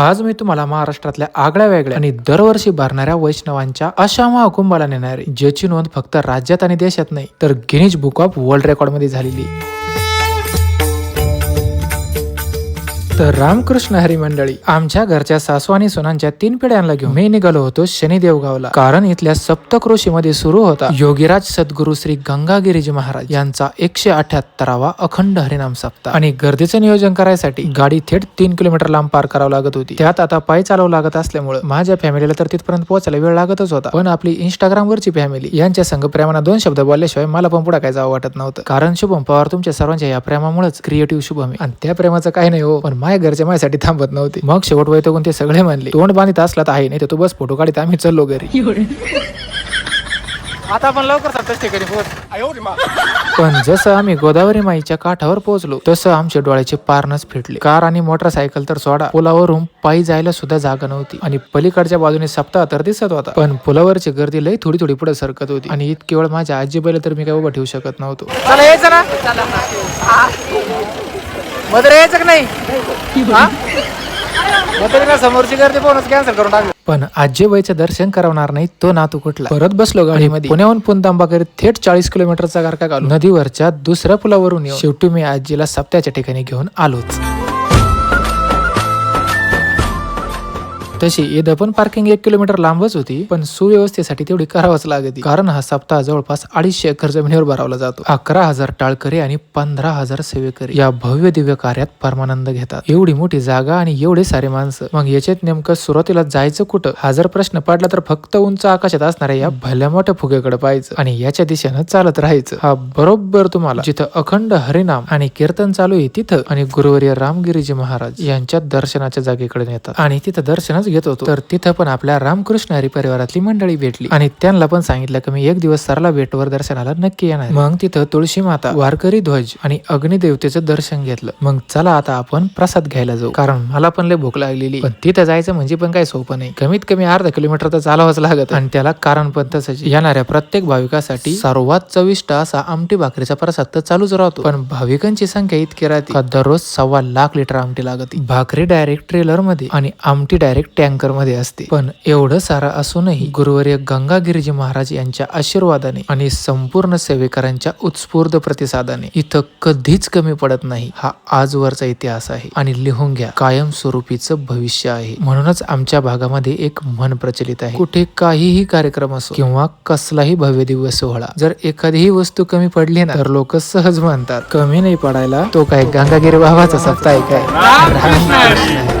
आज मी तुम्हाला महाराष्ट्रातल्या आगळ्या वेगळ्या आणि दरवर्षी भरणाऱ्या वैष्णवांच्या अशा महाकुंभाला नेणारी ज्याची नोंद फक्त राज्यात आणि देशात नाही तर गिनीज बुक ऑफ वर्ल्ड रेकॉर्डमध्ये झालेली तर रामकृष्ण हरी मंडळी आमच्या घरच्या सासू आणि सुनांच्या तीन पिढ्यांना घेऊन मी निघालो होतो शनिदेव गावला कारण इथल्या सप्तकृषी मध्ये सुरू होता योगीराज सद्गुरू श्री गंगागिरीजी महाराज यांचा एकशे अठ्याहत्तरावा अखंड हरिनाम सप्ताह. आणि गर्दीचं नियोजन करायसाठी गाडी थेट तीन किलोमीटर लांब पार करावं लागत होती. त्यात आता पाय चालवं लागत असल्यामुळे माझ्या फॅमिलीला तर तिथपर्यंत पोहोचायला वेळ लागतच होता. पण आपली इंस्टाग्राम वरची फॅमिली यांच्या संघ प्रेमाना दोन शब्द बोलल्याशिवाय मला पण पुढे काय जावं वाटत नव्हतं. कारण शुभम पवार तुमच्या सर्वांच्या या प्रेमामुळेच क्रिएटिव्ह शुभम आणि त्या प्रेमाचं काही नाही हो पण माझ्या घरच्या माझ्यासाठी थांबत नव्हते. मग शेवट वैतकून ते सगळे म्हणले तोंड बांधित असला तर आहे नाही तर तू बस फोटो काढित आम्ही चाललो घरी. आता आपण लवकर ठिकाणी पण जसं आम्ही गोदावरी माईच्या काठावर पोहोचलो तसं आमच्या डोळ्याचे पारनच फिटले. कार आणि मोटरसायकल तर सोडा पुलावरून पायी जायला सुद्धा जागा नव्हती. आणि पलीकडच्या बाजूने सप्ताह तर दिसत होता. पण पुलावरची गर्दी लई थोडी थोडी पुढे सरकत होती. आणि इतकी वेळ माझ्या आजीबाईला तर मी काय उभं ठेवू शकत नव्हतो. ना? मदर यायचं का नाही? म्हातारीला समोरची गर्दी बोनस कॅन्सल करून टाकली. पण आजीबाईचं दर्शन करवणार नाही तो नातू कुठला? परत बसलो गाडीमध्ये. पुण्याहून पुनतांबा करीत थेट चाळीस किलोमीटरचा गारका घालून नदीवरच्या दुसऱ्या पुलावरून शेवटी मी आजीला सप्त्याच्या ठिकाणी घेऊन आलोच. तशी इथं पण पार्किंग एक किलोमीटर लांबच होती पण सुव्यवस्थेसाठी तेवढी करावंच लागते कारण हा सप्ताह जवळपास अडीचशे एकर जमिनीवर भरावला जातो. अकरा हजार टाळकरी आणि पंधरा हजार सेवेकरी या भव्य दिव्य कार्यात परमानंद घेतात. एवढी मोठी जागा आणि एवढे सारे माणसं. मग याच्यात नेमकं सुरुवातीला जायचं कुठं? हा जर प्रश्न पडला तर फक्त उंच आकाशात असणाऱ्या या भल्या मोठ्या फुगेकडे पाहायचं आणि याच्या दिशेनं चालत राहायचं. हा बरोबर तुम्हाला. जिथं अखंड हरिनाम आणि कीर्तन चालू आहे तिथं आणि गुरुवर्य रामगिरीजी महाराज यांच्या दर्शनाच्या जागेकडे नेतात. आणि तिथं दर्शनच घेत होतो. तर तिथं पण आपल्या रामकृष्ण हरी परिवारातली मंडळी भेटली. आणि त्यांना पण सांगितलं की मी एक दिवस सरला भेटवर दर्शनाला नक्की येणार मग तिथं तुळशी माता वारकरी ध्वज आणि अग्निदेवतेचं दर्शन घेतलं. मग चला आता आपण प्रसाद घ्यायला जाऊ. कारण मला पण लय भूक लागलेली. पण तिथं जायचं म्हणजे पण काही सोपं नाही. कमीत कमी अर्धा किलोमीटर तर चालावंच लागत. आणि त्याला कारण पण तसंच येणाऱ्या प्रत्येक भाविकासाठी सर्वात चविष्ट असा आमटी भाकरीचा प्रसाद तर चालूच राहतो. पण भाविकांची संख्या इतकी राहते. दररोज सव्वा लाख लिटर आमटी लागते. भाकरी डायरेक्ट ट्रेलरमध्ये आणि आमटी डायरेक्ट टँकरमध्ये असते. पण एवढं सारं असूनही गुरुवर्य गंगागिरीजी महाराज यांच्या आशीर्वादाने आणि संपूर्ण सेवेकरांच्या उत्स्फूर्त प्रतिसादाने इथं कधीच कमी पडत नाही. हा आजवरचा इतिहास आहे आणि लिहून घ्या. कायमस्वरूपीचं भविष्य आहे. म्हणूनच आमच्या भागामध्ये एक म्हण प्रचलित आहे. कुठे काहीही कार्यक्रम असो किंवा कसलाही भव्य दिव्य सोहळा जर एखादीही वस्तू कमी पडली ना तर लोक सहज म्हणतात कमी नाही पडायला तो काय गंगागिरी बाबाचा सप्ताह आहे काय?